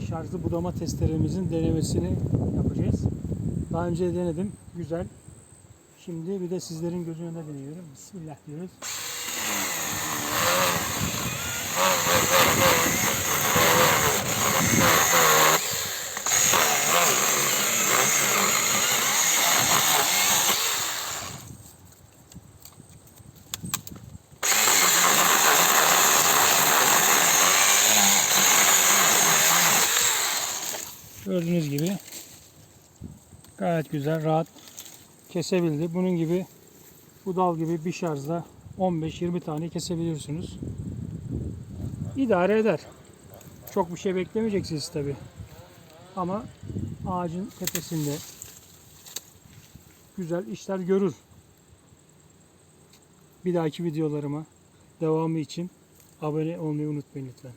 şarjlı budama testeremizin denemesini yapacağız. Daha önce denedim. Güzel. Şimdi bir de sizlerin gözü önünde deniyorum. Bismillah diyoruz. Gördüğünüz gibi gayet güzel, rahat kesebildi. Bunun gibi bu dal gibi bir şarjda 15-20 tane kesebiliyorsunuz. İdare eder. Çok bir şey beklemeyeceksiniz tabi. Ama ağacın tepesinde güzel işler görür. Bir dahaki videolarıma devamı için abone olmayı unutmayın lütfen.